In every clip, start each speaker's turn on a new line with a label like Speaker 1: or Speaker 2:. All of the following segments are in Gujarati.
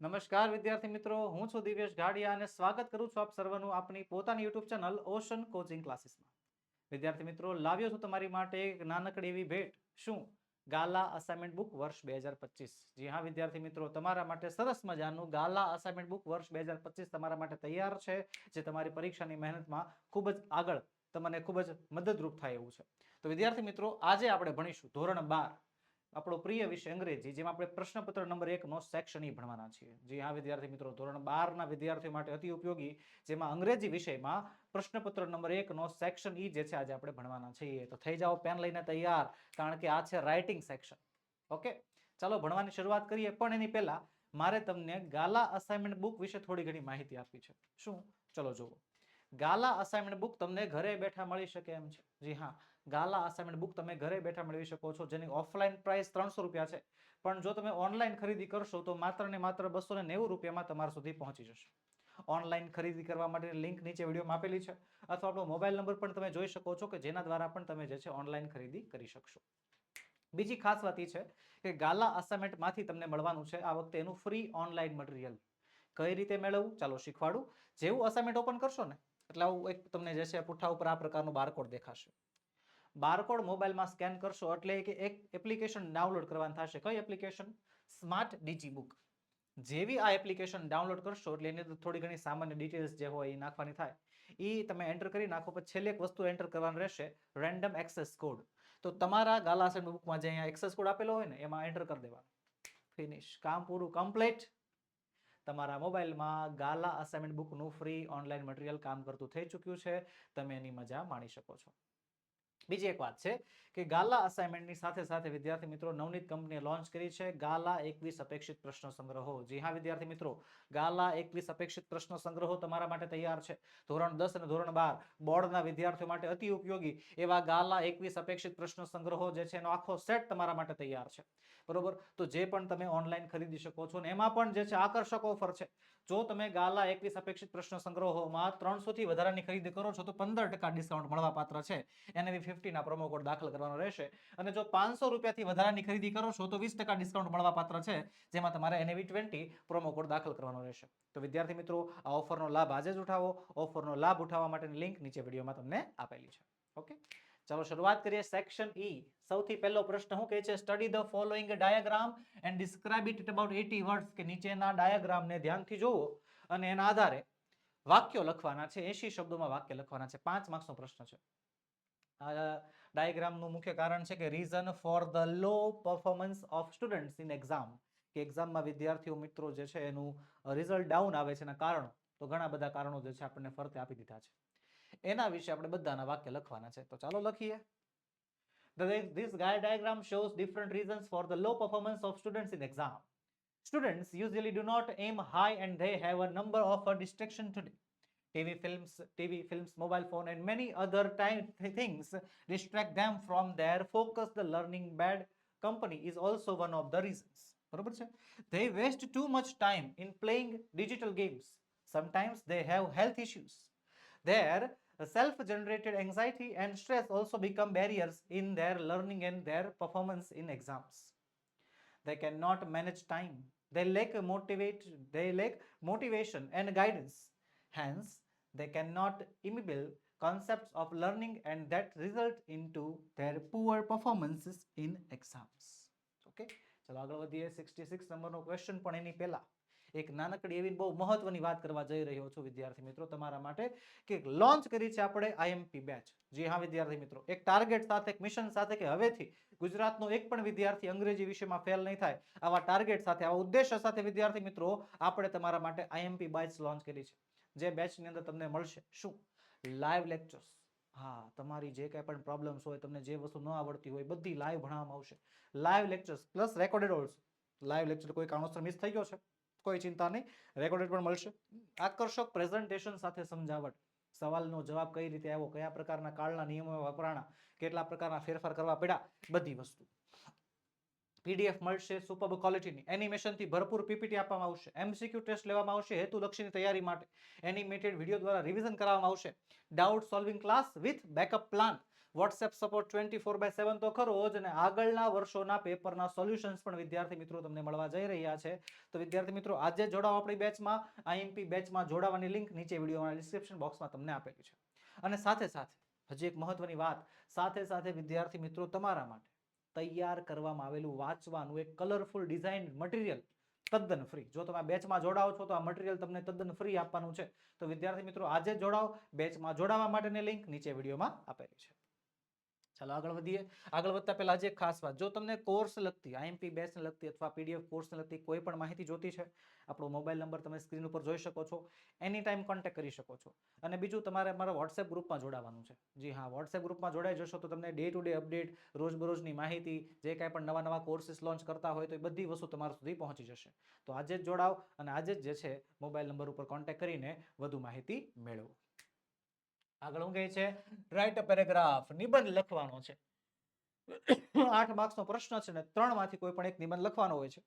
Speaker 1: નમસ્કાર વિદ્યાર્થી મિત્રો, હું છું દિવ્યેશ ગાડિયા અને સ્વાગત કરું છું આપ સર્વનું આપની પોતાની યુટ્યુબ ચેનલ ઓશન કોચિંગ ક્લાસીસમાં. વિદ્યાર્થી મિત્રો, લાવ્યો છું તમારી માટે એક નાનકડી એવી ભેટ. શું? ગાલા અસાઇનમેન્ટ બુક વર્ષ બે હજાર પચીસ. જી હા વિદ્યાર્થી મિત્રો, તમારા માટે સરસ મજાનું ગાલા અસાઇનમેન્ટ બુક વર્ષ બે હજાર પચીસ તમારા માટે તૈયાર છે, જે તમારી પરીક્ષાની મહેનતમાં ખૂબ જ આગળ તમને ખૂબ જ મદદરૂપ થાય એવું છે. તો વિદ્યાર્થી મિત્રો, આજે આપણે ભણીશું ધોરણ બાર. આપણો પ્રિય વિષય અંગ્રેજી જેમાં આપણે પ્રશ્નપત્ર નંબર એક નો સેક્શન ઈ ભણવાના છીએ. જે આ વિદ્યાર્થી મિત્રો ધોરણ બારના વિદ્યાર્થીઓ માટે અતિ ઉપયોગી જેમાં અંગ્રેજી વિષયમાં પ્રશ્નપત્ર નંબર એક નો સેક્શન ઈ જે છે આજે આપણે ભણવાના છીએ. તો થઈ જાઓ પેન લઈને તૈયાર કારણ કે આ છે રાઇટિંગ સેક્શન ઓકે ચાલો ભણવાની શરૂઆત કરીએ. પણ એની પહેલા મારે તમને ગાલા અસાઇનમેન્ટ બુક વિશે થોડી ઘણી માહિતી આપવી છે. શું? ચલો જુઓ. ગાલા અસાઇનમેન્ટ બુક તમને ઘરે બેઠા મળી શકે એમ છે. જી હા, ગાલા અસાઇનમેન્ટ બુક તમે ઘરે બેઠા મેળવી શકો છો, જેની ઓફલાઈન પ્રાઇસ ત્રણસો રૂપિયા છે. પણ જો તમે ઓનલાઈન ખરીદી કરશો તો માત્ર ને માત્ર બસો ને નેવું રૂપિયામાં તમારા સુધી પહોંચી જશે. ઓનલાઈન ખરીદી કરવા માટેની લિંક નીચે વિડીયોમાં આપેલી છે, અથવા આપણો મોબાઈલ નંબર પણ તમે જોઈ શકો છો કે જેના દ્વારા પણ તમે જે છે ઓનલાઈન ખરીદી કરી શકશો. બીજી ખાસ વાત એ છે કે ગાલા અસાઇનમેન્ટમાંથી તમને મળવાનું છે આ વખતે એનું ફ્રી ઓનલાઈન મટીરિયલ કઈ રીતે મેળવવું? ચાલો શીખવાડું. જેવું અસાઇનમેન્ટ ઓપન કરશો ને એટલે આવું એક તમને જે છે પુઠ્ઠા ઉપર આ પ્રકારનું બારકોડ દેખાશે. બારકોડ મોબાઈલમાં સ્કેન કરશો એટલે કે એક એપ્લિકેશન ડાઉનલોડ કરવાની થશે. કઈ એપ્લિકેશન સ્માર્ટ ડીજી બુક જેવી આ એપ્લિકેશન ડાઉનલોડ કરશો એટલે એની અંદર થોડી ઘણી સામાન્ય ડિટેલ્સ જે હોય એ નાખવાની થાય. એ તમે એન્ટર કરી નાખો પછી છેલ્લે એક વસ્તુ એન્ટર કરવાનું રહેશે રેન્ડમ એક્સેસ કોડ તો તમારા ગાલા બુકમાં જે અહીંયા એક્સેસ કોડ આપેલો હોય ને, એમાં એન્ટર કરી દેવાનો. ફિનિશ કામ પૂરું કમ્પ્લીટ તમારા મોબાઈલમાં ગાલા અસાઇનમેન્ટ બુકનું ફ્રી ઓનલાઈન મટીરિયલ કામ કરતું થઈ ચૂક્યું છે. તમે એની મજા માણી શકો છો. બીજી એક વાત છે કે ગાલા અસાઇનમેન્ટની સાથે સાથે વિદ્યાર્થી મિત્રો નવનીત કંપનીએ લોન્ચ કરી છે ગાલા એકવીસ અપેક્ષિત પ્રશ્ન સંગ્રહો. જી હા, વિદ્યાર્થી મિત્રો, ગાલા એકવીસ અપેક્ષિત પ્રશ્ન સંગ્રહો તમારા માટે તૈયાર છે. ધોરણ દસ અને ધોરણ બાર બોર્ડના વિદ્યાર્થીઓ માટે અતિ ઉપયોગી એવા ગાલા એકવીસ અપેક્ષિત પ્રશ્ન સંગ્રહો જે છે એનો આખો સેટ તમારા માટે તૈયાર છે. બરોબર? તો જે પણ તમે ઓનલાઈન ખરીદી શકો છો ને એમાં પણ જે છે આકર્ષક ઓફર છે. જો તમે ગાલા એકવીસ અપેક્ષિત પ્રશ્ન સંગ્રહોમાં ત્રણસો થી વધારાની ખરીદી કરો છો, તો પંદર ટકા ડિસ્કાઉન્ટ મળવા પાત્ર છે એનએવી ફિફ્ટીના પ્રોમો કોડ દાખલ કરવાનો રહેશે. અને જો પાંચસો રૂપિયાથી વધારાની ખરીદી કરો છો, તો વીસ ટકા ડિસ્કાઉન્ટ મળવા પાત્ર છે, જેમાં તમારે એનએવી ટ્વેન્ટી પ્રોમો કોડ દાખલ કરવાનો રહેશે. તો વિદ્યાર્થી મિત્રો, આ ઓફરનો લાભ આજે જ ઉઠાવો. ઓફરનો લાભ ઉઠાવવા માટેની લિંક નીચે વિડીયોમાં તમને આપેલી છે. ઓકે ચાલો શરૂઆત કરીએ સેક્શન ઈ સૌથી પહેલો પ્રશ્ન શું કહે છે? Study the following diagram and describe it about eighty words કે નીચેના ડાયાગ્રામને ધ્યાનથી જુઓ અને એના આધારે વાક્યો લખવાના છે. 80 શબ્દોમાં વાક્ય લખવાના છે. પાંચ માર્ક્સનો પ્રશ્ન છે. ડાયાગ્રામનું મુખ્ય કારણ છે કે reason for the low performance of students in exam કે એક્ઝામમાં વિદ્યાર્થીઓ મિત્રો જે છે એનું રિઝલ્ટ ડાઉન આવે છે એના કારણો. તો ઘણા બધા કારણો જે છે આપણને ફરતે આપી દીધા છે. એના વિશે આપણે બધાના વાક્ય લખવાના છે તો ચાલો લખીએ This guide diagram shows different reasons for the low performance of students in exam. Students usually do not aim high and they have a number of uh, distraction today. TV films, TV films, mobile phone, and many other time things distract them from their focus. The learning bad company is also one of the reasons. બરોબર છે? They waste too much time in playing digital games. Sometimes they have health issues. Their self-generated anxiety and stress also become barriers in their learning and their performance in exams. They cannot manage time. They lack motivate. They lack motivation and guidance. Hence, they cannot imbibe concepts of learning, and that result into their poor performances in exams. Okay. ચલો આગળ વધીએ સિક્સટી સિક્સ નંબરનો ક્વેશ્ચન પણ એની પહેલા એક નાનકડી એવી બહુ મહત્વની વાત કરવા જઈ રહ્યો છું, વિદ્યાર્થી મિત્રો, તમારા માટે કે લોન્ચ કરી છે આપણે આઈએમપી બેચ જી હા, વિદ્યાર્થી મિત્રો, એક ટાર્ગેટ સાથે, એક મિશન સાથે કે હવેથી ગુજરાતનો એક પણ વિદ્યાર્થી અંગ્રેજી વિષયમાં ફેલ નહીં થાય, આવા ટાર્ગેટ સાથે, આવા ઉદ્દેશ્ય સાથે, વિદ્યાર્થી મિત્રો, આપણે તમારા માટે આઈએમપી બેચ લોન્ચ કરી છે. જે બેચની અંદર તમને મળશે. શું? લાઈવ લેક્ચર્સ હા, તમારી જે કાંઈ પણ પ્રોબ્લેમ્સ હોય, તમને જે વસ્તુ ન આવડતી હોય, બધી લાઈવ ભણાવવામાં આવશે. Live lectures plus recorded also live lecture કોઈ કારણોસર મિસ થઈ ગયો છે? કોઈ ચિંતા નહીં. રેકોર્ડેડ પણ મળશે. આકર્ષક પ્રેઝન્ટેશન સાથે સમજાવટ. સવાલનો જવાબ કઈ રીતે આવ્યો, કયા પ્રકારના કાળના નિયમો વપરાણા, કેટલા પ્રકારના ફેરફાર કરવા પડ્યા, બધી વસ્તુ. પીડીએફ મળશે સુપર ક્વોલિટીની એનિમેશનથી ભરપૂર પીપીટી આપવામાં આવશે. એમસીક્યુ ટેસ્ટ લેવામાં આવશે હેતુલક્ષીની તૈયારી માટે. એનિમેટેડ વીડિયો દ્વારા રિવિઝન કરવામાં આવશે. Doubt solving class with backup plan WhatsApp support twenty four by seven તો ખરો જ અને આગળના વર્ષોના પેપરના સોલ્યુશન્સ પણ વિદ્યાર્થી મિત્રો તમને મળવા જઈ રહ્યા છે. તો વિદ્યાર્થી મિત્રો, આજે જોડાઓ આપણી બેચમાં આઈએમપી બેચમાં જોડાવાની લિંક નીચે વિડીયોના ડિસ્ક્રિપ્શન બોક્સમાં તમને આપેલી છે. અને સાથે સાથે, હજી એક મહત્વની વાત, સાથે સાથે વિદ્યાર્થી મિત્રો તમારા માટે તૈયાર કરવામાં આવેલું વાંચવાનું એક કલરફુલ ડિઝાઇન મટીરિયલ તદ્દન ફ્રી જો તમે બેચમાં જોડાઓ છો તો આ મટીરિયલ તમને તદ્દન ફ્રી આપવાનું છે. તો વિદ્યાર્થી મિત્રો, આજે જોડાવો બેચમાં જોડાવા માટેની લિંક નીચે વિડીયોમાં આપેલી છે. ચાલો આગળ વધીએ. આગળ વધતા પહેલા આજે ખાસ વાત. જો તમને કોર્સ લગતી આઈએમપી બેચને લગતી અથવા પીડીએફ કોર્સને લગતી કોઈ પણ માહિતી જોતી છે, આપણો મોબાઈલ નંબર તમે સ્ક્રીન ઉપર જોઈ શકો છો. એની ટાઈમ કોન્ટેક્ટ કરી શકો છો. અને બીજું તમારે અમારા વોટ્સએપ ગ્રુપમાં જોડાવાનું છે. જી હા વોટ્સએપ ગ્રુપમાં જોડાઈ જશો તો તમને ડે ટુ ડે અપડેટ રોજબરોજની માહિતી, જે કાંઈ પણ નવા નવા કોર્સીસ લોન્ચ કરતા હોય તો એ બધી વસ્તુ તમારા સુધી પહોંચી જશે. તો આજે જ જોડાઓ અને આજે જ જે છે મોબાઈલ નંબર ઉપર કોન્ટેક્ટ કરીને વધુ માહિતી મેળવો. આગળ હું કહે છે? રાઇટ અ પેરેગ્રાફ નિબંધ લખવાનો છે. આઠ માર્ક્સનો પ્રશ્ન છે ને ત્રણમાંથી કોઈ પણ એક નિબંધ લખવાનો હોય છે.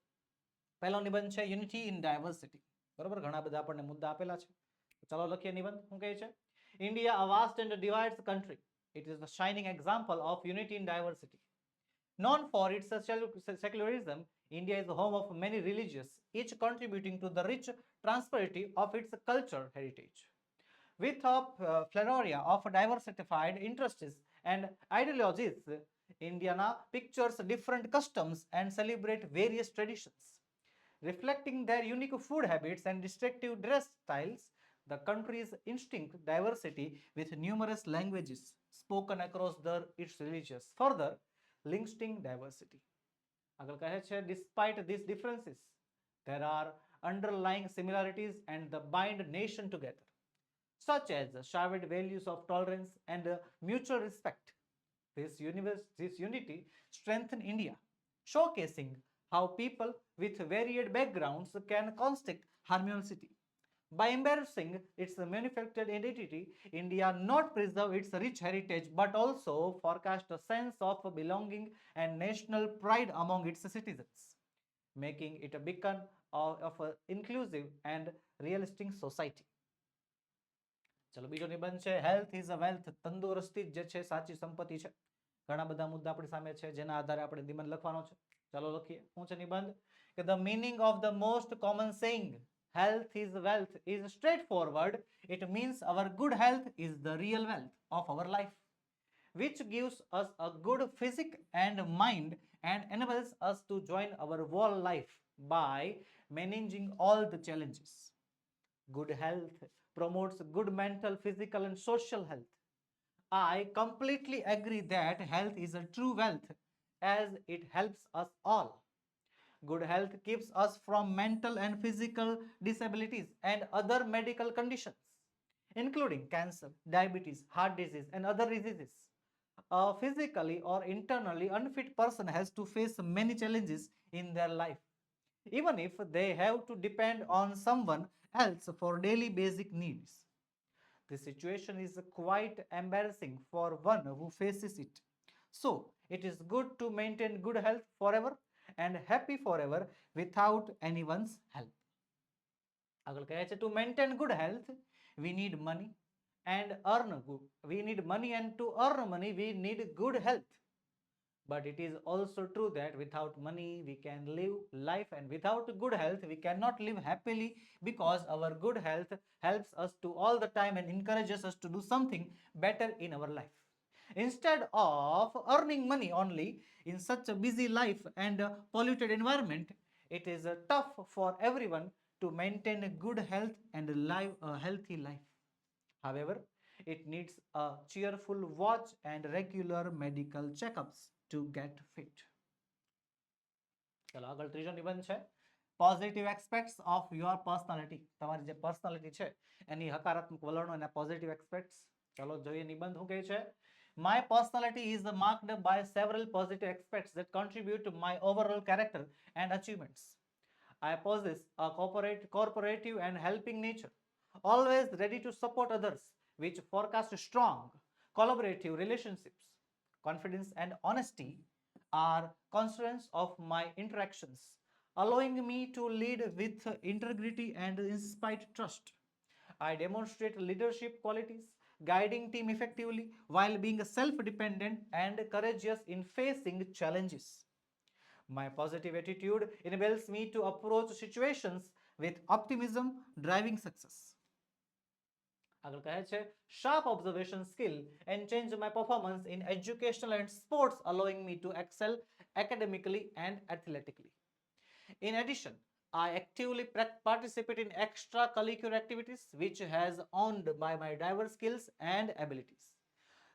Speaker 1: પહેલો નિબંધ છે યુનિટી ઇન ડાયવર્સિટી બરોબર? ઘણા બધા આપણને મુદ્દા આપેલા છે. ચાલો લખીએ નિબંધ. શું કહે છે? India a vast and divides country it is the shining example of unity in diversity known for its secularism india is the home of many religions each contributing to the rich prosperity of its heritage heritage. with a uh, plethora of diversified interests and ideologies indiana pictures different customs and celebrate various traditions reflecting their unique food habits and distinctive dress styles the country's instinct diversity with numerous languages spoken across the, its religions further linking diversity આગળ કહે છે despite these differences there are underlying similarities and the bind nation together such as shared values of tolerance and uh, mutual respect this universe this unity strengthen india showcasing how people with varied backgrounds can construct harmoniously by embracing its manufactured identity, India not preserve its rich heritage but also forecast a sense of belonging and national pride among its citizens, making it a beacon of, of an inclusive and realistic society. ચલો બીજો નિબંધ છે હેલ્થ ઇઝ અ વેલ્થ તંદુરસ્તી જ જે છે સાચી સંપત્તિ છે ઘણા બધા મુદ્દા આપણી સામે છે જેના આધારે આપણે નિબંધ લખવાનો છે ચાલો લખીએ શું છે નિબંધ કે the meaning of the most common saying health is wealth is straightforward. It means our good health is the real wealth of our life, which gives us a good physic and mind and enables us to join our whole life by managing all the challenges. Good health promotes good mental, physical, and social health. I completely agree that health is a true wealth as it helps us all. Good health keeps us from mental and physical disabilities and other medical conditions, including cancer, diabetes, heart disease, and other diseases. A physically or internally unfit person has to face many challenges in their life, even if they have to depend on someone else for daily basic needs. The situation is quite embarrassing for one who faces it. So, it is good to maintain good health forever and happy forever without anyone's help. આગળ કહે છે to maintain good health we need money and earn good we need money and to earn money we need good health but it is also true that without money we can live life and without good health we cannot live happily because our good health helps us to all the time and encourages us to do something better in our life. Instead of earning money only in such a busy life and a polluted environment it is uh, tough for everyone to maintain a good health and live a healthy life. However it needs a cheerful watch and regular medical checkups to get fit ચલો આગળ ત્રીજો નિબંધ છે positive aspects of your personality તમારી જે પર્સનાલિટી છે એની હકારાત્મક વલણો એના પોઝિટિવ એસ્પેક્ટ્સ ચલો જોઈએ નિબંધ શું કહે છે My personality is marked by several positive aspects that contribute to my overall character and achievements. I possess a corporate, corporative and helping nature, always ready to support others, which forecast strong collaborative relationships. Confidence and honesty are constituents of my interactions, allowing me to lead with integrity and inspire trust. I demonstrate leadership qualities guiding team effectively while being self-dependent and courageous in facing challenges. My positive attitude enables me to approach situations with optimism, driving success. આગળ કહે છે sharp observation skill and change my performance in educational and sports allowing me to excel academically and athletically. In addition, I actively prac- participate in extracurricular activities which has honed by my diverse skills and abilities.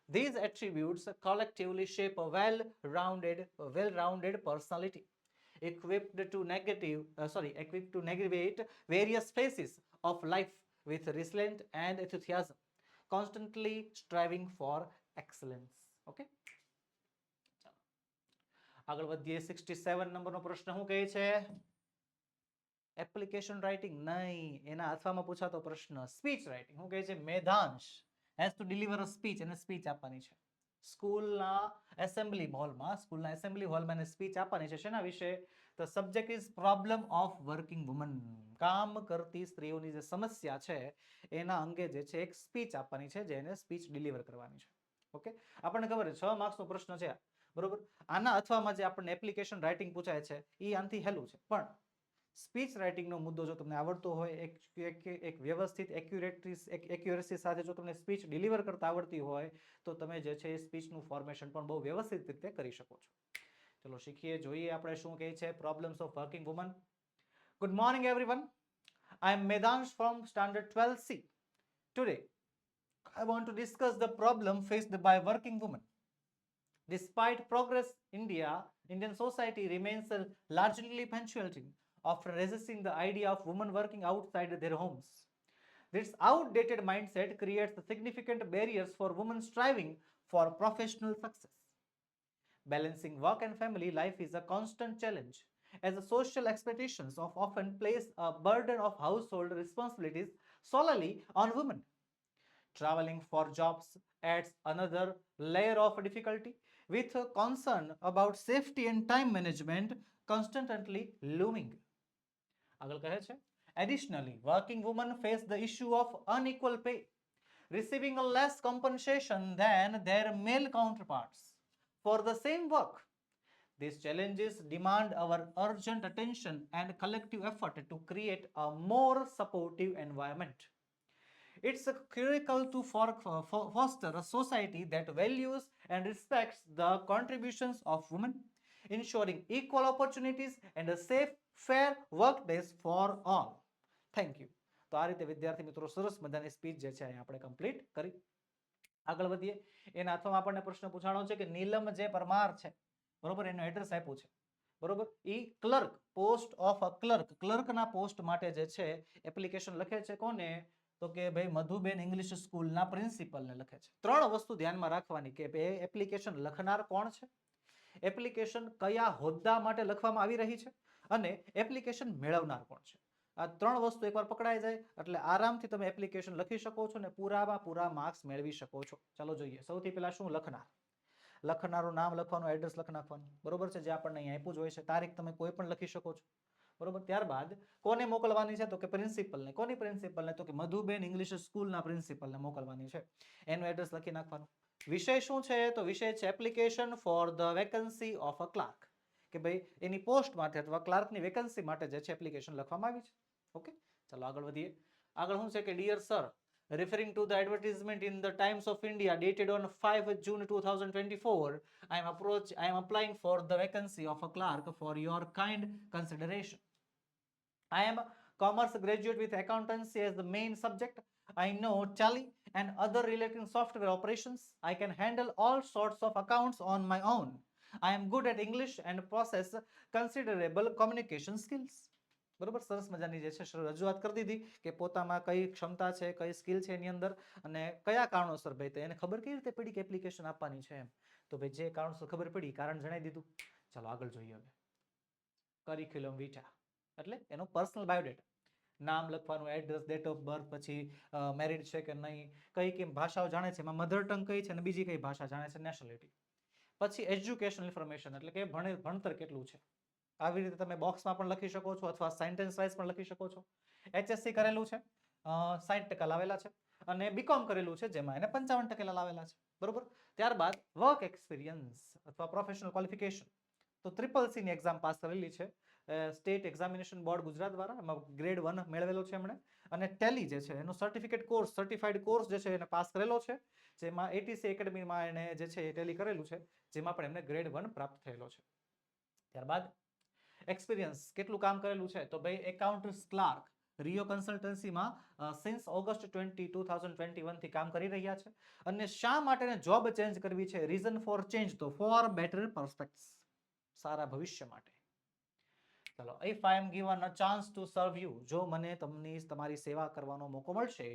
Speaker 1: These attributes collectively shape a well-rounded, well-rounded personality, equipped to negative, uh, sorry, equipped to navigate various phases of life with resilience and enthusiasm, constantly striving for excellence. Okay. આગળ વધીએ. સિક્સટી સેવન નંબરનો પ્રશ્ન શું કહે છે? એપ્લિકેશન રાઇટિંગ નહીં. એના અથવામાં પૂછાતો પ્રશ્ન સ્પીચ રાઇટિંગ શું કહે છે? Medhansh. Has to deliver a speech એને સ્પીચ આપવાની છે. સ્કૂલના એસેમ્બલી હોલમાં સ્કૂલના એસેમ્બલી હોલમાં એને સ્પીચ આપવાની છે. શેના વિશે? તો subject is problem of working woman કામ કરતી સ્ત્રીઓની જે સમસ્યા છે, એના અંગે જે છે એક સ્પીચ આપવાની છે, જેને સ્પીચ ડિલિવર કરવાની છે. ઓકે આપણને ખબર છે, છ માર્ક્સનો પ્રશ્ન છે બરોબર? આના અથવામાં જે આપણને એપ્લિકેશન રાઇટિંગ પૂછાય છે એ આનથી હેલું છે. પણ સ્પીચ રાઇટિંગનો મુદ્દો જો તમને આવડતો હોય, એક એક વ્યવસ્થિત એક્યુરેટરી એક્યુરેસી સાથે જો તમને સ્પીચ ડિલિવર કરતા આવડતી હોય, તો તમે જે છે એ સ્પીચનું ફોર્મેશન પણ બહુ વ્યવસ્થિત રીતે કરી શકો છો. ચલો શીખીએ, જોઈએ આપણે શું કહે છે problems of working woman Good morning, everyone. I am Medansh from Standard 12C. Today, I want to discuss the problem faced by working women. Despite progress, India, Indian society remains largely penetrating of resisting the idea of women working outside their homes. This outdated mindset creates significant barriers for women striving for professional success. Balancing work and family life is a constant challenge as the social expectations of often place a burden of household responsibilities solely on women. Traveling for jobs adds another layer of difficulty, with a concern about safety and time management constantly looming. આગળ કહે છે Additionally, working women face the issue of unequal pay, receiving a less compensation than their male counterparts for the same work. These challenges demand our urgent attention and collective effort to create a more supportive environment. It's uh, critical to foster a society that values and respects the contributions of women, ensuring equal opportunities and a safe, fair workplace for all. Thank you તો આ રીતે વિદ્યાર્થી મિત્રો સરસ મજાની સ્પીચ જે છે આપણે કમ્પ્લીટ કરી આગળ વધીએ એના અથવામાં આપણને પ્રશ્ન પૂછાણો છે કે નીલમ જે પરમાર છે બરોબર? એનું એડ્રેસ આપ્યું છે. બરોબર? ઈ clerk post of a clerk ક્લર્કના post માટે જે છે એપ્લિકેશન લખે છે કોને? તો કે ભાઈ મધુબેન ઇંગ્લિશ સ્કૂલના પ્રિન્સિપલને લખે છે. ત્રણ વસ્તુ ધ્યાનમાં રાખવાની કે ભાઈ એપ્લિકેશન લખનાર કોણ છે? એપ્લિકેશન કયા હોદ્દા માટે લખવામાં આવી રહી છે? અને એપ્લિકેશન મેળવનાર કોણ છે? આ ત્રણ વસ્તુ એકવાર પકડાઈ જાય, એટલે આરામથી તમે એપ્લિકેશન લખી શકો છો અને પૂરામાં પૂરા માર્ક્સ મેળવી શકો છો. ચાલો જોઈએ. સૌથી પહેલા શું લખનાર? લખનારું નામ લખવાનું એડ્રેસ લખી નાખવાનું. બરોબર છે? જે આપણને અહીં આપ્યું જ હોય છે. તારીખ તમે કોઈ પણ લખી શકો છો. બરોબર? ત્યારબાદ કોને મોકલવાની છે? તો કે પ્રિન્સિપલને કોની પ્રિન્સિપલને તો કે મધુબેન ઇંગ્લિશ સ્કૂલના પ્રિન્સિપલને મોકલવાની છે. એનું એડ્રેસ લખી નાખવાનું. વિષય શું છે? તો વિષય છે application for the vacancy of a clerk કે ભાઈ, એની પોસ્ટ માટે અથવા ક્લાર્કની વેકન્સી માટે જે છે એપ્લિકેશન લખવામાં આવી છે. ઓકે? ચાલો આગળ વધીએ. આગળ શું છે? કે dear sir referring to the advertisement in the Times of India dated on 5 June 2024, I am approach I am applying for the vacancy of a clerk for your kind consideration. I am a commerce graduate with accountancy as the main subject. I know Tally and other related software operations. I can handle all sorts of accounts on my own. I am good at English and possess considerable communication skills. બરોબર? સરસ મજાની જે છે રજૂઆત કરી દીધી કે પોતામાં કઈ ક્ષમતા છે, કઈ સ્કિલ છે એની અંદર અને કયા કારણોસર ભાઈ તો એને ખબર કેવી રીતે પડી કે એપ્લિકેશન આપવાની છે એમ? તો ભાઈ જે કારણોસર ખબર પડી કારણ જણાવી દીધું. ચાલો આગળ જોઈએ હવે. કરિક્યુલમ વિટા એટલે એનો પર્સનલ બાયોડેટા નામ લખવાનું એડ્રેસ ડેટ ઓફ બર્થ પછી મેરિડ છે કે નહીં, કઈ કઈ ભાષાઓ જાણે છે, એમાં મધર ટંગ કઈ છે અને બીજી કઈ ભાષા જાણે છે નેશનાલિટી પછી એજ્યુકેશનલ ઇન્ફોર્મેશન એટલે કે ભણે, ભણતર કેટલું છે? આવી રીતે તમે બોક્સમાં પણ લખી શકો છો અથવા સેન્ટેન્સ વાઇઝ પણ લખી શકો છો. એચએસસી કરેલું છે. સાઠ ટકા લાવેલા છે અને બીકોમ કરેલું છે જેમાં એને પંચાવન ટકેલા લાવેલા છે. બરોબર? ત્યારબાદ વર્ક એક્સપિરિયન્સ અથવા પ્રોફેશનલ ક્વોલિફિકેશન તો ટ્રિપલ સીની એક્ઝામ પાસ કરેલી છે. સ્ટેટ એક્ઝામિનેશન બોર્ડ ગુજરાત દ્વારા એમાં ગ્રેડ વન મેળવેલો છે એમણે. અને ટેલી જે છે એનો સર્ટિફિકેટ કોર્સ સર્ટિફાઈડ કોર્સ જે છે એને પાસ કરેલો છે. જેમાં એટીસી એકેડમીમાં એણે જે છે એ ટેલી કરેલું છે, જેમાં પણ એમને ગ્રેડ વન પ્રાપ્ત થયેલો છે. ત્યારબાદ એક્સપિરિયન્સ કેટલું કામ કરેલું છે? તો ભાઈ accountants clerk Rio કન્સલ્ટન્સીમાં since August twenty two thousand twenty વનથી કામ કરી રહ્યા છે. અને શા માટેને જોબ ચેન્જ કરવી છે? રીઝન ફોર ચેન્જ તો ફોર બેટર પરસ્પેક્ટ્સ સારા ભવિષ્ય માટે. ચલો if I am given a chance to serve you જો મને તમને તમારી સેવા કરવાનો મોકો મળશે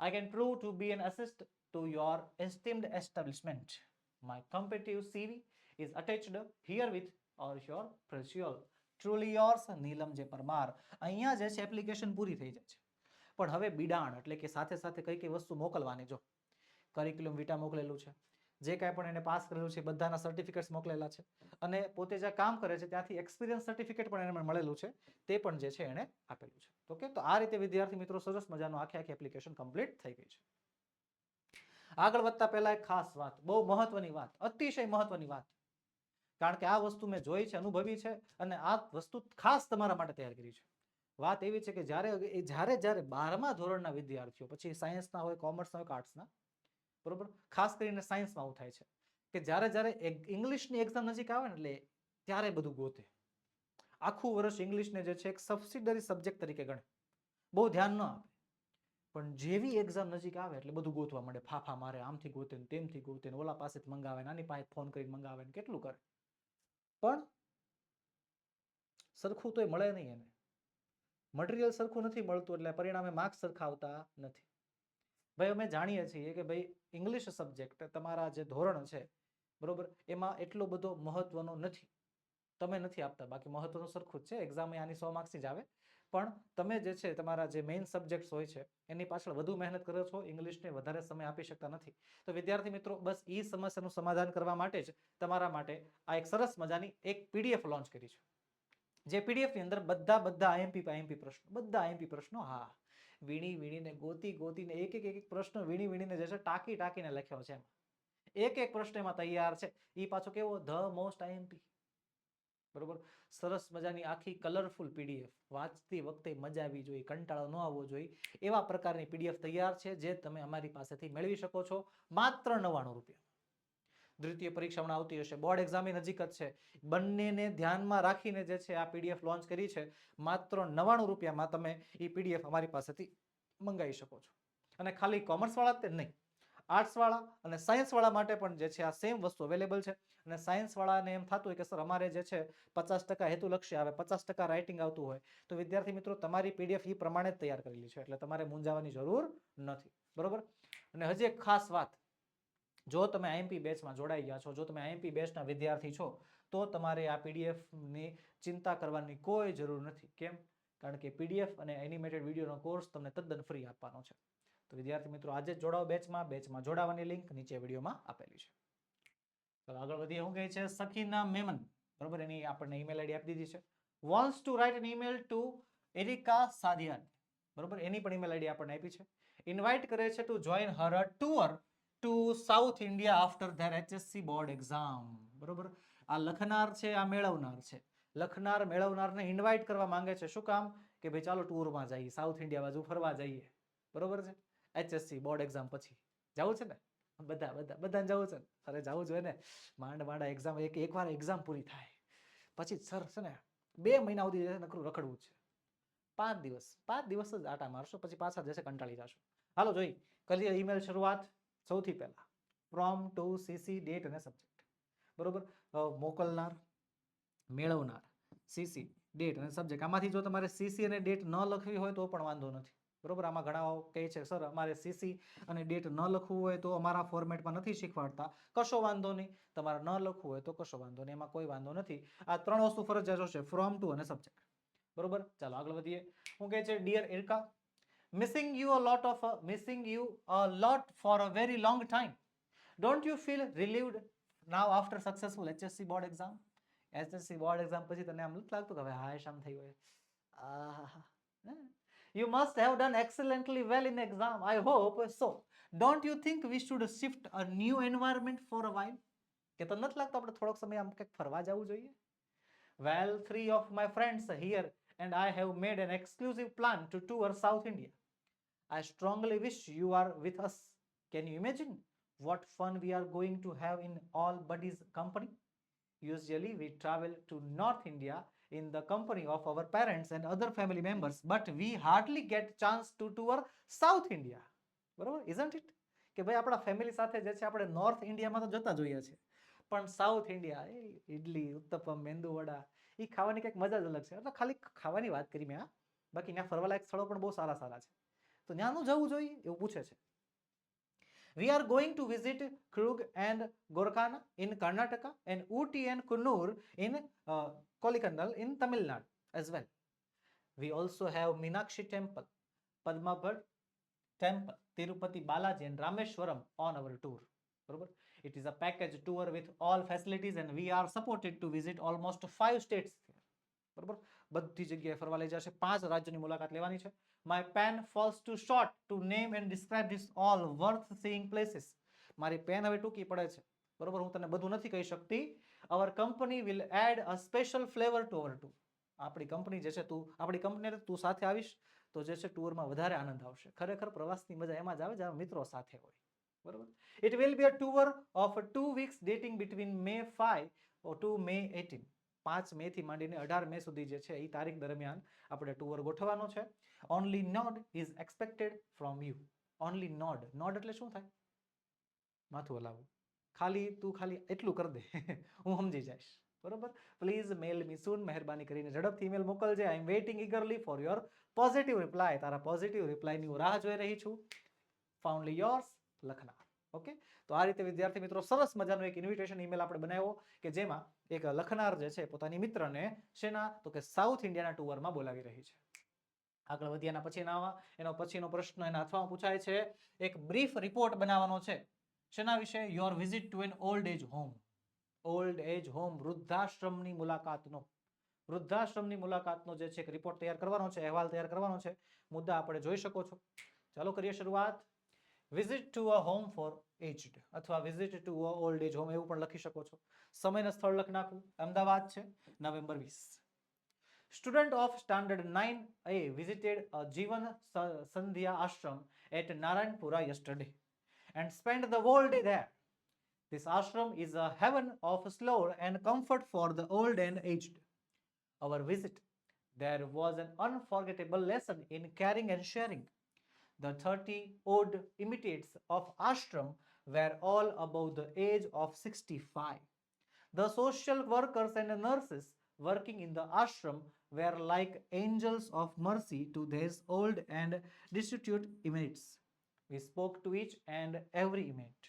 Speaker 1: I can prove to be an asset to your esteemed establishment my competitive CV is attached herewith or your perusal truly yours Neelam J Parmar અહીંયા જે છે એપ્લિકેશન પૂરી થઈ જાય છે. પણ હવે બિડાણ, એટલે કે સાથે સાથે કઈ કઈ વસ્તુ મોકલવાની જો. કરિક્યુલમ વિટા મોકલેલું છે. જે કાંઈ પણ એને પાસ કરેલું છે, બધાના સર્ટિફિકેટ્સ મોકલેલા છે. અને પોતે જ્યાં કામ કરે છે, ત્યાંથી એક્સપિરિયન્સ સર્ટિફિકેટ પણ એને મળેલું છે. તે પણ જે છે એણે આપેલું છે. ઓકે તો આ રીતે વિદ્યાર્થી મિત્રો સરસ મજાનું આખી આખી એપ્લિકેશન કમ્પ્લીટ થઈ ગઈ છે. આગળ વધતા પહેલા એક ખાસ વાત, બહુ મહત્વની વાત, અતિશય મહત્વની વાત. કારણ કે આ વસ્તુ મેં જોઈ છે, અનુભવી છે અને આ વસ્તુ ખાસ તમારા માટે તૈયાર કરી છે. વાત એવી છે કે જ્યારે એ જ્યારે જ્યારે બારમા ધોરણના વિદ્યાર્થીઓ, પછી સાયન્સના હોય, કોમર્સના હોય, આર્ટ્સના, બરોબર? ખાસ કરીને સાયન્સમાં આવું થાય છે કે જ્યારે જ્યારે ઇંગ્લિશની એક્ઝામ નજીક આવે ને એટલે ત્યારે બધું ગોતે. આખું વર્ષ ઇંગ્લિશને જે છે એક સબસિડરી સબ્જેક્ટ તરીકે ગણે. બહુ ધ્યાન ન આપે. પણ જેવી એક્ઝામ નજીક આવે એટલે બધું ગોતવા માંડે. ફાફા મારે આમથી ગોતે ને તેમથી ગોતે ને ઓલા પાસેથી મંગાવે નાની પાસે ફોન કરીને મંગાવે ને કેટલું કરે. પણ સરખું તોય મળે નહીં એને. મટીરિયલ સરખું નથી મળતું એટલે પરિણામે માર્ક્સ સરખા આવતા નથી. ભાઈ, અમે જાણીએ છીએ કે ભાઈ ઇંગ્લિશ સબ્જેક્ટ તમારા જે ધોરણ છે, બરોબર, એમાં એટલો બધો મહત્વનો નથી. તમે નથી આપતા, બાકી મહત્વનું સરખું જ છે. એક્ઝામ આની સો માર્ક્સની જ આવે. પણ તમે જે છે, તમારા જે મેઇન સબ્જેક્ટ્સ હોય છે, એની પાછળ વધુ મહેનત કરો છો ઇંગ્લિશને વધારે સમય આપી શકતા નથી. તો વિદ્યાર્થી મિત્રો, બસ એ સમસ્યાનું સમાધાન કરવા માટે જ તમારા માટે આ એક સરસ મજાની એક પીડીએફ લોન્ચ કરી છે. જે પીડીએફની અંદર બધા બધા આઈએમપી આઈએમપી પ્રશ્નો, બધા આઈએમપી પ્રશ્નો, હા, વીણી, વીણીને ગોતી, ગોતીને એક એક એક પ્રશ્ન વીણી, વીણીને જે છે, ટાંકી, ટાંકીને લખ્યો છે એમાં. એક એક પ્રશ્ન એમાં તૈયાર છે. એ પાછો કેવો? ધ મોસ્ટ આઈએમપી બરોબર? સરસ મજાની આખી કલરફુલ પીડીએફ વાંચતી વખતે મજા આવી જોઈએ, કંટાળો ન આવવો જોઈએ. એવા પ્રકારની પીડીએફ તૈયાર છે જે તમે અમારી પાસેથી મેળવી શકો છો માત્ર નવ્વાણું રૂપિયા. દ્વિતીય પરીક્ષા હમણાં આવતી હશે. બોર્ડ એક્ઝામની નજીક જ છે. બંનેને ધ્યાનમાં રાખીને જે છે આ પીડીએફ લોન્ચ કરી છે, માત્ર નવ્વાણું રૂપિયામાં તમે એ પીડીએફ અમારી પાસેથી મંગાવી શકો છો. અને ખાલી કોમર્સવાળા જ નહીં. આર્ટ્સ વાળા અને સાયન્સવાળા માટે પણ જે છે આ સેમ વસ્તુ અવેલેબલ છે. અને સાયન્સવાળાને એમ થતું હોય કે, સર, અમારે જે છે પચાસ ટકા હેતુલક્ષ્ય આવે, પચાસ ટકા રાઇટિંગ આવતું હોય. તો વિદ્યાર્થી મિત્રો, તમારી પીડીએફ એ પ્રમાણે જ તૈયાર કરેલી છે. એટલે તમારે મૂંઝાવાની જરૂર નથી. બરોબર? અને હજી એક ખાસ વાત. જો તમે આઈએમપી બેચમાં જોડાઈ ગયા છો, જો તમે આઈએમપી બેચના વિદ્યાર્થી છો, તો તમારે આ પીડીએફની ચિંતા કરવાની કોઈ જરૂર નથી. કેમ? કારણ કે પીડીએફ અને એનિમેટેડ વિડીયોનો કોર્સ તમને તદ્દન ફ્રી આપવાનો છે. તો વિદ્યાર્થી મિત્રો, આજે જોડાઓ બેચમાં બેચમાં જોડાવાની લિંક નીચે વિડીયોમાં આપેલી છે. તો આગળ વધીએ, શું કહે છે? સખીના મેમન, બરોબર? એની આપણને ઈમેલ આઈડી આપી દીધી છે. Wants to write an email to Erica સાદિયાન બરોબર? એની પણ ઈમેલ આઈડી આપણને આપી છે. ઇન્વાઇટ કરે છે to join her a tour to South India after their HSC board exam બરોબર? આ લખનાર છે, આ મેળવનાર છે. લખનાર, મેળવનારને ઇન્વાઇટ કરવા માંગે છે. શું કામ? કે ભાઈ ચાલો ટૂરમાં જઈએ સાઉથ ઇન્ડિયા બાજુ ફરવા જઈએ, બરોબર છે? એચએસસી બોર્ડ એક્ઝામ પછી. જવું છે ને? બધા બધા, બધાને જવું છે ને? અરે જવું જોઈએ ને. માંડ, માંડા એક્ઝામ એક એકવાર એક્ઝામ પૂરી થાય. પછી સર છે ને, બે મહિના સુધી નકરું રખડવું છે. પાંચ દિવસ પાંચ દિવસ જ આટા મારશો, પછી પાછા જશે કંટાળી જશો. હાલો, જોઈ, કરીએ ઈમેલ શરૂઆત સૌથી પહેલા. ફ્રોમ ટુ સીસી ડેટ અને સબ્જેક્ટ બરોબર? મોકલનાર, મેળવનાર સીસી ડેટ અને સબ્જેક્ટ આમાંથી જો તમારે સીસી અને ડેટ ન લખવી હોય તો પણ વાંધો નથી. બરોબર? આમાં ઘણા કહે છે, સર, અમારે સીસી અને ડેટ ન લખવું હોય તો અમારા ફોર્મેટમાં નથી શીખવાડતા. કશો વાંધો નહીં. તમારે ન લખવું હોય તો કશો વાંધો નહીં. એમાં કોઈ વાંધો નથી. આ ત્રણ વસ્તુ ફરજિયાત છે ફ્રોમ ટુ અને સબ્જેક્ટ બરોબર? ચાલો, આગળ વધીએ. હું કહે છે dear Erica missing you a lot of missing you a lot for a very long time don't you feel relieved now after successful HSC board exam HSC board exam પછી તને આમ નથી લાગતું કે હવે હાય શામ થઈ હોય આહ You must have done excellently well in exam. I hope so. Don't you think we should shift a new environment for a while? કે તો નથી લાગતું આપણે થોડોક સમય આમ કંઈક ફરવા જવું જોઈએ Well, three of my friends are here and I have made an exclusive plan to tour South India. I strongly wish you are with us. Can you imagine what fun we are going to have in all buddies' company? Usually, we travel to North India in the company of our parents and other family members, but we hardly get chance to tour South India. બરોબર isn't it? કે ભાઈ આપણા ફેમિલી સાથે જે છે આપણે નોર્થ ઇન્ડિયામાં તો જતા જોઈએ છે પણ સાઉથ ઇન્ડિયા ઇડલી ઉત્તપમ મેંદુ વડા એ ખાવાની કંઈક મજા જ અલગ છે એટલે ખાલી ખાવાની વાત કરી મેં આ બાકી ત્યાં ફરવાલાયક સ્થળો પણ બહુ સારા સારા છે તો ત્યાંનું જવું જોઈએ એવું પૂછે છે are going to visit Krug and Gorkana in Karnataka and Ooty and Kunnur in uh, Kolikandal in Tamil Nadu as well. We also have Meenakshi Temple, Padmabad Temple, Tirupati Balaji and Rameshwaram on our tour. It is a package tour with all facilities and we are supported to visit almost five states. બરોબર બધી જગ્યાએ ફરવા લઈ જશે પાંચ રાજ્યોની મુલાકાત લેવાની છે my pen falls too short to name and describe this all worth seeing places મારી પેન હવે ટૂંકી પડે છે બરોબર હું તને બધું નથી કહી શકતી our company will add a special flavour to our to આપણી કંપની જે છે તું, આપણી કંપની તું સાથે આવીશ, તો જે છે ટૂરમાં વધારે આનંદ આવશે. ખરેખર પ્રવાસની મજા એમાં જ આવે જ્યારે મિત્રો સાથે હોય. બરોબર? It will be a tour of two weeks dating between May five to May eighteen પાંચ મે થી માંડીને અઢાર મે સુધી જે છે એ તારીખ દરમિયાન આપણે ટુર ગોઠવવાનો છે. Only nod is expected from you only nod nod એટલે શું થાય? માથું હલાવવું ખાલી તું ખાલી એટલું કરી દે. હું સમજી જઈશ. બરોબર? પ્લીઝ મેલ મી સૂન મહેરબાની કરીને ઝડપથી email મોકલજે. I am waiting eagerly for your positive reply તારા પોઝિટિવ રિપ્લાયની હું રાહ જોઈ રહી છું. ફાઉન્ડલી યોર્સ લખના. ઓકે તો આ રીતે, વિદ્યાર્થી મિત્રો, સરસ મજાનો એક ઇન્વિટેશન ઈમેલ આપણે બનાવ્યો કે જેમાં એક લખનાર જે છે, પોતાની મિત્રને શેના, તો કે સાઉથ ઇન્ડિયાના ટુરમાં બોલાવી રહી છે. આગળ વધ્યાના પછીના એનો પછીનો પ્રશ્ન એના અથવામાં પૂછાય છે. એક બ્રીફ રિપોર્ટ બનાવવાનો છે. શેના વિશે? Your visit to an old age home old age home વૃદ્ધાશ્રમની મુલાકાતનો. વૃદ્ધાશ્રમની મુલાકાતનો જે છે, એક રિપોર્ટ તૈયાર કરવાનો છે, અહેવાલ તૈયાર કરવાનો છે. મુદ્દા આપણે જોઈ શકો છો. ચાલો કરીએ શરૂઆત. Visit to a home for aged અથવા visit to a old age home એવું પણ લખી શકો છો. સમયના સ્થળ લખ નાખું અમદાવાદ છે, નવેમ્બર વીસ. Student of standard nine A visited Jeevan Sandhya Ashram at Narayanpura yesterday. And spent the whole day there. This ashram is a heaven of slaughter and comfort for the old and aged. Our visit, there was an unforgettable lesson in caring and sharing. The 30 odd imitates of ashram were all above the age of 65. The social workers and nurses working in the ashram were like angels of mercy to these old and destitute inmates. We spoke to each and every inmate.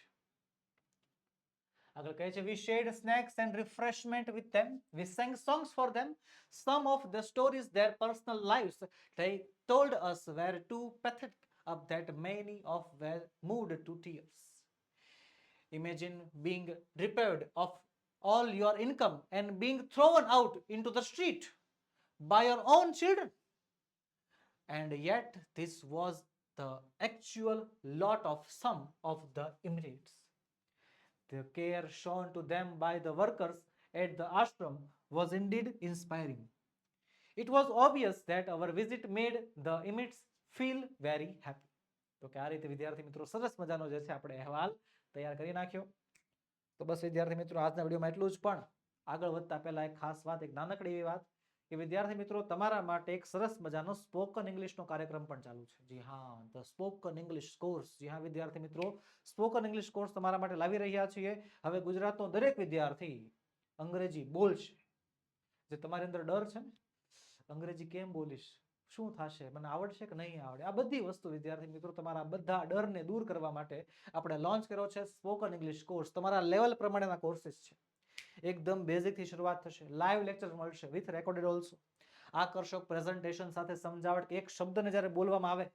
Speaker 1: આગળ કહે છે we shared snacks and refreshment with them we sang songs for them some of the stories their personal lives they told us were too pathetic of that many of were moved to tears imagine being deprived of all your income and being thrown out into the street by your own children and yet this was the actual lot of some of the inmates the care shown to them by the workers at the ashram was indeed inspiring. It was obvious that our visit made the inmates feel very happy. તો કે આ રીતે વિદ્યાર્થી મિત્રો સરસ મજાનો જે છે આપણે અહેવાલ તૈયાર કરી નાખ્યો તો બસ વિદ્યાર્થી મિત્રો આજના વિડીયોમાં એટલું જ પણ આગળ વધતા પહેલા એક ખાસ વાત એક નાનકડી એવી વાત કે વિદ્યાર્થી મિત્રો, તમારા માટે એક સરસ મજાનો સ્પોકન ઇંગ્લિશનો કાર્યક્રમ પણ ચાલુ છે. જી હા ધ સ્પોકન ઇંગ્લિશ કોર્સ જી હા, વિદ્યાર્થી મિત્રો સ્પોકન ઇંગ્લિશ કોર્સ તમારા માટે લાવી રહ્યા છીએ. હવે ગુજરાતનો દરેક વિદ્યાર્થી અંગ્રેજી બોલશે. જે તમારી અંદર ડર છે ને? અંગ્રેજી કેમ બોલીશ? શું થશે? મને આવડશે કે નહીં આવડે? આ બધી વસ્તુ વિદ્યાર્થી મિત્રો, તમારા બધા ડરને દૂર કરવા માટે આપણે લોન્ચ કર્યો છે સ્પોકન ઇંગ્લિશ કોર્સ તમારા લેવલ પ્રમાણેના કોર્સીસ છે. એકદમ બેઝિકથી શરૂઆત થશે. લાઈવ લેક્ચર મળશે વિથ રેકોર્ડેડ ઓલ્સો આકર્ષક પ્રેઝન્ટેશન સાથે સમજાવટ કે એક શબ્દને જ્યારે બોલવામાં આવે,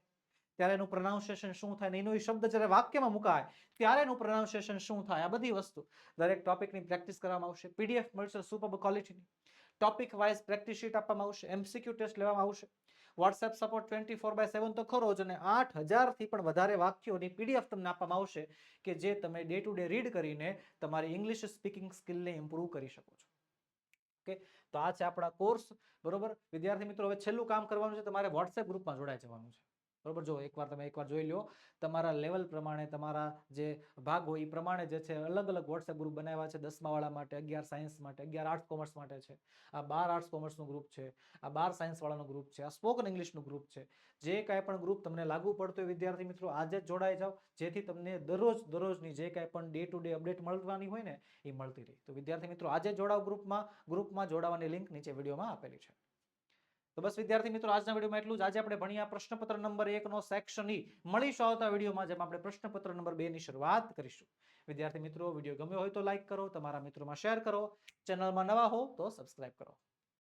Speaker 1: ત્યારે એનું પ્રોનાઉન્સિએશન શું થાય એનો એ શબ્દ જ્યારે વાક્યમાં મુકાય, ત્યારે એનું પ્રોનાઉન્સિએશન શું થાય, આ બધી વસ્તુ દરેક ટોપિકની પ્રેક્ટિસ કરવામાં આવશે. પીડીએફ મળશે સુપર ક્વોલિટીની ટોપિક વાઇઝ પ્રેક્ટિસ શીટ આપવામાં આવશે. એમસીક્યુ ટેસ્ટ લેવામાં આવશે. WhatsApp support twenty four by seven તો ખરો જ અને આઠ હજારથી પણ વધારે વાક્યોની પીડીએફ તમને આપવામાં આવશે કે જે તમે ડે ટુ ડે રીડ કરીને તમારી ઇંગ્લિશ સ્પીકિંગ સ્કિલને ઇમ્પ્રૂવ કરી શકો છો. ઓકે તો આ છે આપણા કોર્સ બરોબર? વિદ્યાર્થી મિત્રો, હવે છેલ્લું કામ કરવાનું છે, તમારે વોટ્સએપ ગ્રુપમાં જોડાઈ જવાનું છે. બરોબર? જો એકવાર તમે એકવાર જોઈ લો તમારા લેવલ પ્રમાણે તમારા જે ભાગ હોય એ પ્રમાણે જે છે, અલગ અલગ વોટ્સએપ ગ્રુપ બનાવ્યા છે, દસમાવાળા માટે અગિયાર સાયન્સ માટે, અગિયાર આર્ટ્સ કોમર્સ માટે છે. આ બાર આર્ટ્સ કોમર્સનું ગ્રુપ છે, આ બાર સાયન્સવાળાનું ગ્રુપ છે, આ સ્પોકન ઇંગ્લિશનું ગ્રુપ છે. જે કાંઈ પણ ગ્રુપ તમને લાગુ પડતું હોય, વિદ્યાર્થી મિત્રો, આજે જ જોડાઈ જાઓ. જેથી તમને દરરોજ દરરોજની જે કાંઈ પણ ડે ટુ ડે અપડેટ મળવાની હોય ને એ મળતી રહે. તો વિદ્યાર્થી મિત્રો, આજે જોડાવ ગ્રુપમાં ગ્રુપમાં જોડાવાની લિંક નીચે વિડીયોમાં આપેલી છે. તો બસ વિદ્યાર્થી મિત્રો, આજના વિડીયોમાં એટલું જ. આજે આપણે ભણ્યા પ્રશ્નપત્ર નંબર એકનો સેક્શન ઈ મળીશું આવતા વિડીયોમાં, જેમાં આપણે પ્રશ્નપત્ર નંબર બે ની શરૂઆત કરીશું. વિદ્યાર્થી મિત્રો, વીડિયો ગમ્યો હોય તો લાઇક કરો, તમારા મિત્રોમાં શેર કરો. ચેનલમાં નવા હો તો સબસ્ક્રાઇબ કરો.